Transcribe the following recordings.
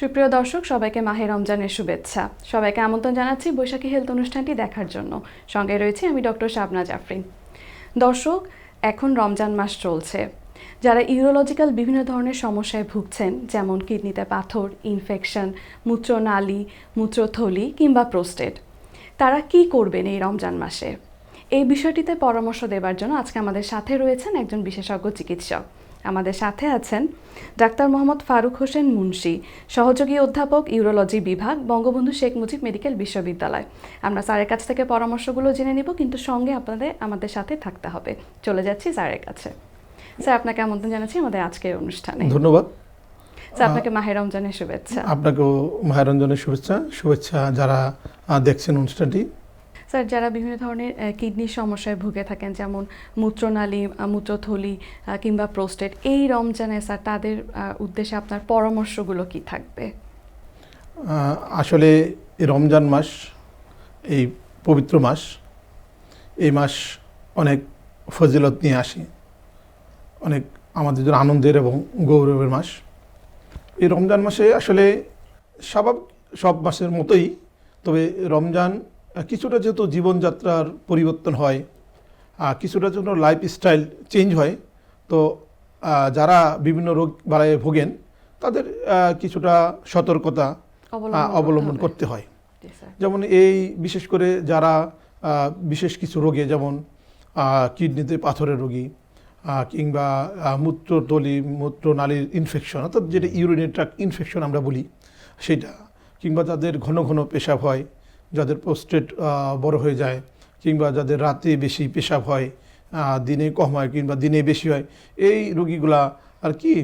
সুপ্রিয় দর্শক, সবাইকে মাহে রমজানের শুভেচ্ছা। সবাইকে আমন্ত্রণ জানাচ্ছি বৈশাখী হেলথ অনুষ্ঠানটি দেখার জন্য। সঙ্গে রয়েছে আমি ডক্টর শাবনা জাফরিন। দর্শক, এখন রমজান মাস চলছে। যারা ইউরোলজিক্যাল বিভিন্ন ধরনের সমস্যায় ভুগছেন, যেমন কিডনিতে পাথর, ইনফেকশন, মূত্রনালী, মূত্রথলি কিংবা প্রোস্টেট, তারা কি করবেন এই রমজান মাসে? এই বিষয়টিতে পরামর্শ দেবার জন্য আজকে আমাদের সাথে রয়েছেন একজন বিশেষজ্ঞ চিকিৎসক। আমাদের সাথে আছেন ডাক্তার মোহাম্মদ ফারুক হোসেন মুন্সি সহযোগী অধ্যাপক ইউরোলজি বিভাগ বঙ্গবন্ধু শেখ মুজিব মেডিকেল বিশ্ববিদ্যালয়। আমরা স্যারের কাছ থেকে পরামর্শগুলো জেনে নিব কিন্তু সঙ্গে আপনাদের আমাদের সাথে থাকতে হবে। চলে যাচ্ছি স্যারের কাছে। স্যার আপনাকে আমন্ত্রণ জানাচ্ছি আমাদের আজকের অনুষ্ঠানে। ধন্যবাদ। স্যার আপনাকে মাহের রমজানের শুভেচ্ছা। আপনাকেও মাহেরঞ্জনের শুভেচ্ছা। শুভেচ্ছা যারা দেখছেন অনুষ্ঠানটি। স্যার, যারা বিভিন্ন ধরনের কিডনির সমস্যায় ভুগে থাকেন, যেমন মূত্রনালী মূত্রথলি কিংবা প্রোস্টেট, এই রমজানে স্যার, তাদের উদ্দেশ্যে আপনার পরামর্শগুলো কি থাকবে? আসলে রমজান মাস, এই পবিত্র মাস, এই মাস অনেক ফজিলত নিয়ে আসে। অনেক আমাদের জন্য আনন্দের এবং গৌরবের মাস। এই রমজান মাসে আসলে স্বাভাবিক, সব মাসের মতোই, তবে রমজান কিছুটা যেহেতু জীবনযাত্রার পরিবর্তন হয় কিছুটা জন্য লাইফ স্টাইল চেঞ্জ হয় তো যারা বিভিন্ন রোগ বাড়ায় ভোগেন তাদের কিছুটা সতর্কতা অবলম্বন করতে হয়। যেমন এই বিশেষ করে যারা বিশেষ কিছু রোগে যেমন কিডনিতে পাথরের রোগী কিংবা মূত্রতলি মূত্রনালীর ইনফেকশন অর্থাৎ যেটা ইউরিনের ট্রাক ইনফেকশন আমরা বলি সেটা কিংবা তাদের ঘন ঘন পেশাব হয় যাদের প্রোস্টেট বড় হয়ে যায় কিংবা যাদের রাতে বেশি পেশাব হয় দিনে কম হয় কিংবা দিনে বেশি হয় এই রোগীগুলা আর কি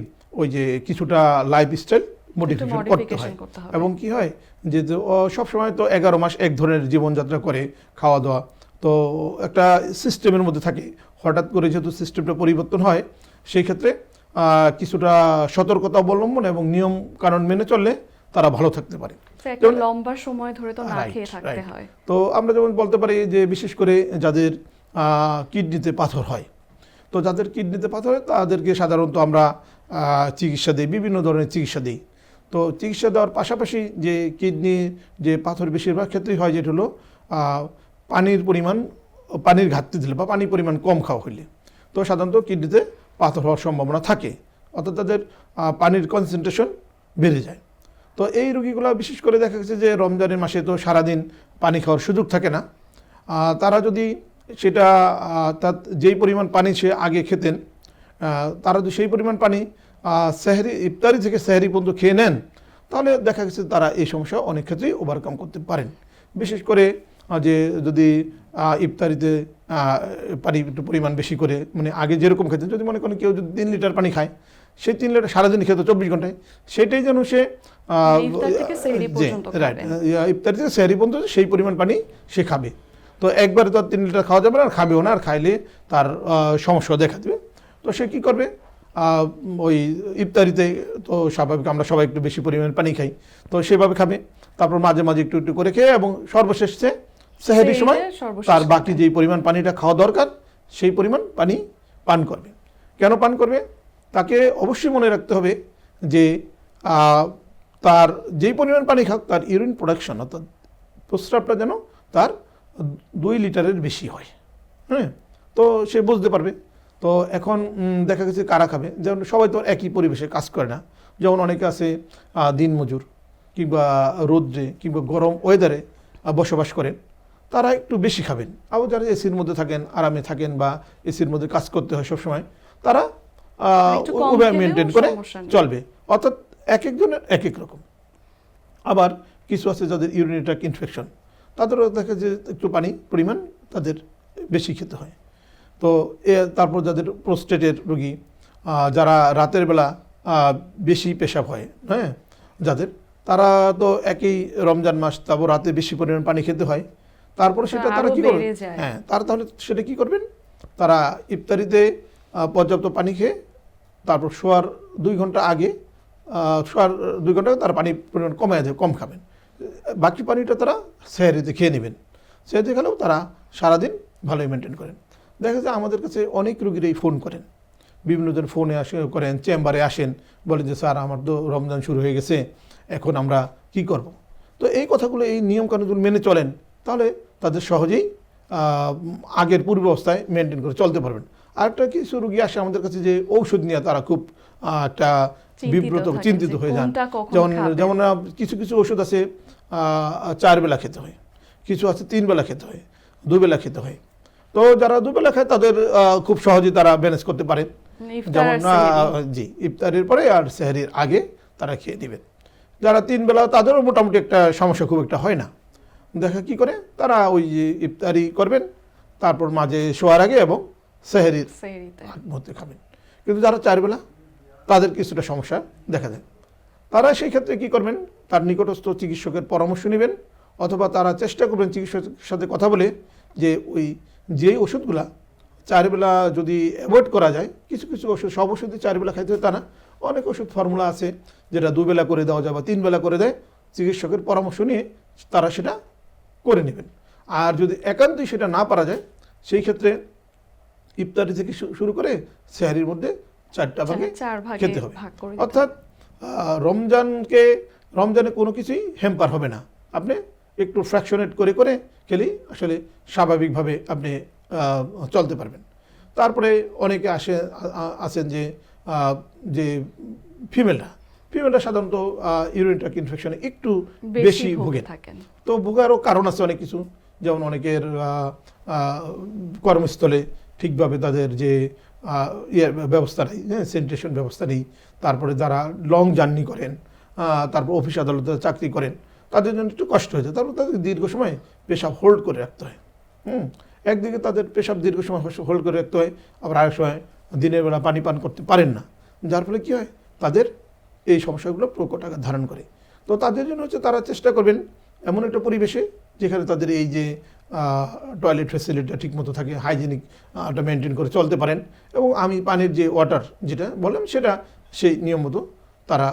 ওই যে কিছুটা লাইফ স্টাইল মডিফিকেশন করতে হয়। এবং কি হয় যে সবসময় তো এগারো মাস এক ধরনের জীবনযাত্রা করে খাওয়া দাওয়া তো একটা সিস্টেমের মধ্যে থাকে। হঠাৎ করে যেহেতু সিস্টেমটা পরিবর্তন হয় সেই ক্ষেত্রে কিছুটা সতর্কতা অবলম্বন এবং নিয়ম কানুন মেনে চললে তারা ভালো থাকতে পারে। লম্বা সময় ধরে তো না খেয়ে থাকতে হয়। তো আমরা যেমন বলতে পারি যে বিশেষ করে যাদের কিডনিতে পাথর হয় তো যাদের কিডনিতে পাথর হয় তাদেরকে সাধারণত আমরা চিকিৎসা দিই বিভিন্ন ধরনের চিকিৎসা দিই। তো চিকিৎসা দেওয়ার পাশাপাশি যে কিডনি যে পাথর বেশিরভাগ ক্ষেত্রেই হয় যেটা হলো পানির পরিমাণ পানির ঘাটতি দিলে বা পানির পরিমাণ কম খাওয়া হইলে। তো সাধারণত কিডনিতে পাথর হওয়ার সম্ভাবনা থাকে। অর্থাৎ তাদের পানির কনসেন্ট্রেশন বেড়ে যায়। তো এই রোগীগুলো বিশেষ করে দেখা গেছে যে রমজানের মাসে তো সারাদিন পানি খাওয়ার সুযোগ থাকে না। তারা যদি সেটা তার যেই পরিমাণ পানি সে আগে খেতেন তারা যদি সেই পরিমাণ পানি সেহরি, ইফতারি থেকে সেহরি পর্যন্ত খেয়ে নেন, তাহলে দেখা গেছে তারা এই সমস্যা অনেক ক্ষেত্রেই ওভারকাম করতে পারেন। বিশেষ করে যে যদি ইফতারিতে পানি একটু পরিমাণ বেশি করে মানে আগে যেরকম খেতেন, যদি মনে করেন কেউ যদি তিন লিটার পানি খায় সেই তিন লিটার সারাদিন খেত চব্বিশ ঘন্টায়। সেটাই যেন সে আহ, ইফতার থেকে সেহরি যে, পর্যন্ত right, খাবেন। আহ, ইফতারি থেকে সেহরি পর্যন্ত সেই পরিমাণ পানি সে খাবে। তো একবারে তো আর তিন লিটার খাওয়া যাবে না আর খাবেও না আর খাইলে তার সমস্যা দেখা দেবে। তো সে কি করবে? ওই ইফতারিতে তো স্বাভাবিক আমরা সবাই একটু বেশি পরিমাণ পানি খাই। তো সেভাবে খাবে। তারপর মাঝে মাঝে একটু একটু করে খেয়ে এবং সর্বশেষ সেহেরির সময় তার বাকি যেই পরিমাণ পানিটা খাওয়া দরকার সেই পরিমাণ পানি পান করবে। কেন পান করবে? তাকে অবশ্যই মনে রাখতে হবে যে তার যেই পরিমাণ পানি খাক, তার ইউরিন প্রোডাকশন অর্থাৎ প্রস্রাবটা যেন তার দুই লিটারের বেশি হয়। হ্যাঁ? তো সে বুঝতে পারবে। তো এখন দেখা গেছে কারা খাবে? যেমন সবাই তো একই পরিবেশে কাজ করে না। যেমন অনেকে আছে দিনমজুর কিংবা রোদ্রে কিংবা গরম ওয়েদারে বসবাস করেন তারা একটু বেশি খাবেন। আবার যারা এসির মধ্যে থাকেন, আরামে থাকেন বা এসির মধ্যে কাজ করতে হয় সবসময়, তারা উভয় মেনটেন করে চলবে। অর্থাৎ এক একজনের এক এক রকম। আবার কিছু আছে যাদের ইউরিনেটাক ইনফেকশন তাদেরও দেখা যে একটু পানি পরিমাণ তাদের বেশি খেতে হয়। তো এ তারপর যাদের প্রোস্টেটের রোগী যারা রাতের বেলা বেশি পেশাব হয় হ্যাঁ যাদের তারা তো একই রমজান মাস তারপর রাতে বেশি পরিমাণ পানি খেতে হয়। তারপরে সেটা তারা কি করবে? হ্যাঁ তারা তাহলে সেটা কি করবেন? তারা ইফতারিতে পর্যাপ্ত পানি খেয়ে তারপর শোয়ার দুই ঘণ্টা আগে শোয়ার দুই ঘণ্টা আগে তারা পানি পরিমাণ কমায় দেবে কম খাবেন। বাকি পানিটা তারা সেহারিতে খেয়ে নেবেন। সেহারিতে খেলেও তারা সারাদিন ভালোই মেনটেন করেন। দেখা যায় আমাদের কাছে অনেক রুগীরাই ফোন করেন। বিভিন্ন জন ফোনে আসে, করেন চেম্বারে আসেন, বলেন যে, স্যার, আমার তো রমজান শুরু হয়ে গেছে, এখন আমরা কি করব? তো এই কথাগুলো, এই নিয়ম নিয়মকানুনগুলো মেনে চলেন, তাহলে তাদের সহজেই আগের পূর্ব অবস্থায় মেনটেন করে চলতে পারবেন। আরেকটা কিছু রুগী আসে আমাদের কাছে যে ঔষধ নিয়ে তারা খুব একটা বিব্রত চিন্তিত হয়ে যান। যেমন যেমন কিছু কিছু ওষুধ আছে চার বেলা খেতে হয়। কিছু আছে তিন বেলা খেতে হয় দুবেলা খেতে হয়। তো যারা দুবেলা খায় তাদের খুব সহজেই তারা ম্যানেজ করতে পারে। যেমন জি ইফতারের পরে আর সেহারির আগে তারা খেয়ে দিবেন যারা তিন বেলা তাদেরও মোটামুটি একটা সমস্যা খুব একটা হয় না। দেখা কি করে তারা ওই যে ইফতারি করবেন তারপর মাঝে শোয়ার আগে এবং সেহরির মধ্যে খাবেন। কিন্তু যারা চার বেলা তাদের কিছুটা সমস্যা দেখা যায়। তারা সেই ক্ষেত্রে কি করবেন? তার নিকটস্থ চিকিৎসকের পরামর্শ নেবেন অথবা তারা চেষ্টা করবেন চিকিৎসকের সাথে কথা বলে যে ওই যেই ওষুধগুলা চার বেলা যদি অ্যাভয়েড করা যায় কিছু কিছু ওষুধ সব ওষুধই চার বেলা খাইতে হয় তা না। অনেক ওষুধ ফর্মুলা আছে যেটা দুবেলা করে দেওয়া যায় বা তিন বেলা করে দেয়। চিকিৎসকের পরামর্শ নিয়ে তারা সেটা করে নেবেন। আর যদি একান্তই সেটা না পারা যায় সেই ক্ষেত্রে ইফতারি থেকে শুরু করে সেহারির মধ্যে চারটা ভাগে খেতে হবে। অর্থাৎ রমজানকে রমজানে কোনো কিছুই হেম্পার হবে না। আপনি একটু ফ্র্যাকশনেট করে করে খেলেই আসলে স্বাভাবিকভাবে আপনি চলতে পারবেন। তারপরে অনেকে আসে আছেন যে যে ফিমেলরা। ফিমেলরা সাধারণত ইউরিন ট্র্যাক ইনফেকশনে একটু বেশি ভুগে থাকেন। তো ভোগারও কারণ আছে অনেক কিছু। যেমন অনেকের কর্মস্থলে ঠিকভাবে তাদের যে আহ, ইয়ে ব্যবস্থা নেই হ্যাঁ স্যানিটেশন ব্যবস্থা নেই তারপরে যারা লং জার্নি করেন তারপর অফিস আদালতে চাকরি করেন তাদের জন্য একটু কষ্ট হয়ে যায় তারপর তাদের দীর্ঘ সময় পেশাব হোল্ড করে রাখতে হয় হুম একদিকে তাদের পেশাব দীর্ঘ সময় হোল্ড করে রাখতে হয় আবার আরেক সময় দিনের বেলা পানি পান করতে পারেন না যার ফলে কী হয় তাদের এই সমস্যাগুলো প্রকট আকার ধারণ করে তো তাদের জন্য হচ্ছে তারা চেষ্টা করবেন এমন একটা পরিবেশে যেখানে তাদের এই যে টয়লেট ফেসিলিটিটা ঠিকমতো থাকে হাইজেনিক টা মেনটেন করে চলতে পারেন। এবং আমি পানির যে ওয়াটার যেটা বললাম, সেটা সেই নিয়ম মতো তারা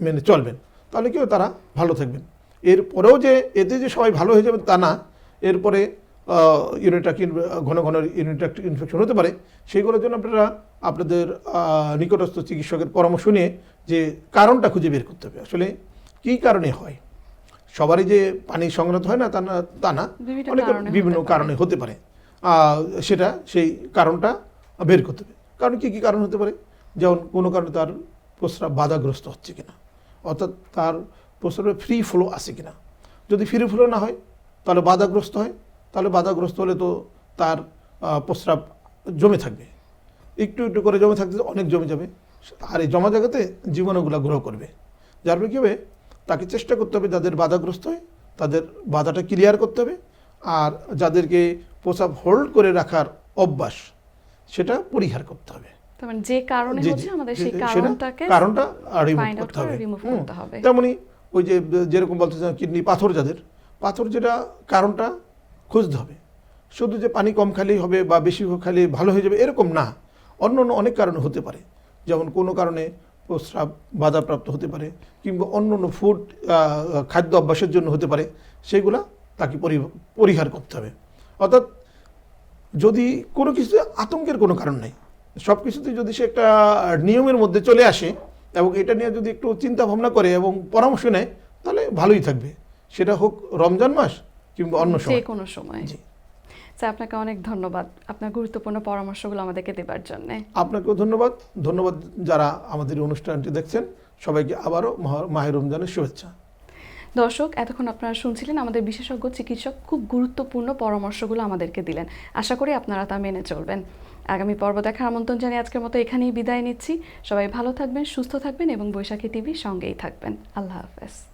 মেনে চলবেন। তাহলে কেউ তারা ভালো থাকবেন। এরপরেও যে, এতে যে সবাই ভালো হয়ে যাবেন তা না। এরপরে ইউনিটাক ঘন ঘন ইউনিটাক ইনফেকশন হতে পারে। সেইগুলোর জন্য আপনারা আপনাদের নিকটস্থ চিকিৎসকের পরামর্শ নিয়ে যে কারণটা খুঁজে বের করতে হবে। আসলে কী কারণে হয়? সবারই যে পানি সংগ্রহ হয় না তা না তা না। কারণে বিভিন্ন হতে পারে। কারণে হতে পারে। সেটা সেই কারণটা বের করতে হবে। কারণ কী কী কারণ হতে পারে? যেমন কোনো কারণে তার প্রস্রাব বাধাগ্রস্ত হচ্ছে কিনা অর্থাৎ তার প্রস্রাবের ফ্রি ফ্লো আছে কিনা। যদি ফ্রি ফ্লো না হয় তাহলে বাধাগ্রস্ত হয়। তাহলে বাধাগ্রস্ত হলে তো তার প্রস্রাব জমে থাকবে। একটু একটু করে জমে থাকতে অনেক জমে যাবে। আর এই জমা জায়গাতে জীবাণুগুলো গ্রহ করবে। যার ফলে কী হবে তাকে চেষ্টা করতে হবে যাদের বাধাগ্রস্ত হয় তাদের বাধাটা ক্লিয়ার করতে হবে আর যাদেরকে প্রসাব হোল্ড করে রাখার অভ্যাস সেটা পরিহার করতে হবে। মানে যে কারণে জি, জি, হচ্ছে আমাদের সেই কারণটাকে কারণটা রিমুভ করতে হবে। তেমনি ওই যে যেরকম বলতেছেন কিডনি পাথর যাদের পাথর যেটা কারণটা খুঁজতে হবে। শুধু যে পানি কম খালি হবে বা বেশি খালি ভালো হয়ে যাবে এরকম না। অন্য অন্য অনেক কারণে হতে পারে। যেমন কোনো কারণে প্রস্রাব বাধাপ্রাপ্ত হতে পারে কিংবা অন্য অন্য ফুড খাদ্য অভ্যাসের জন্য হতে পারে সেগুলা তাকে পরি- পরিহার করতে হবে। অর্থাৎ যদি কোনো কিছু আতঙ্কের কোনো কারণ নেই সব কিছুতে যদি সে একটা নিয়মের মধ্যে চলে আসে এবং এটা নিয়ে যদি একটু চিন্তা ভাবনা করে এবং পরামর্শ নেয় তাহলে ভালোই থাকবে। সেটা হোক রমজান মাস কিংবা অন্য সময়। কোনো সময়। স্যার আপনাকে অনেক ধন্যবাদ আপনার গুরুত্বপূর্ণ পরামর্শগুলো আমাদেরকে দেবার জন্য। আপনাকেও ধন্যবাদ। ধন্যবাদ যারা আমাদের অনুষ্ঠানটি দেখছেন। সবাইকে আবারও মাহ- মাহে রমজানের শুভেচ্ছা। দর্শক এতক্ষণ আপনারা শুনছিলেন আমাদের বিশেষজ্ঞ চিকিৎসক খুব গুরুত্বপূর্ণ পরামর্শগুলো আমাদেরকে দিলেন। আশা করি আপনারা তা মেনে চলবেন। আগামী পর্ব দেখার আমন্ত্রণ জানিয়ে আজকের মতো এখানেই বিদায় নিচ্ছি। সবাই ভালো থাকবেন সুস্থ থাকবেন এবং বৈশাখী টিভির সঙ্গেই থাকবেন। আল্লাহ হাফেজ।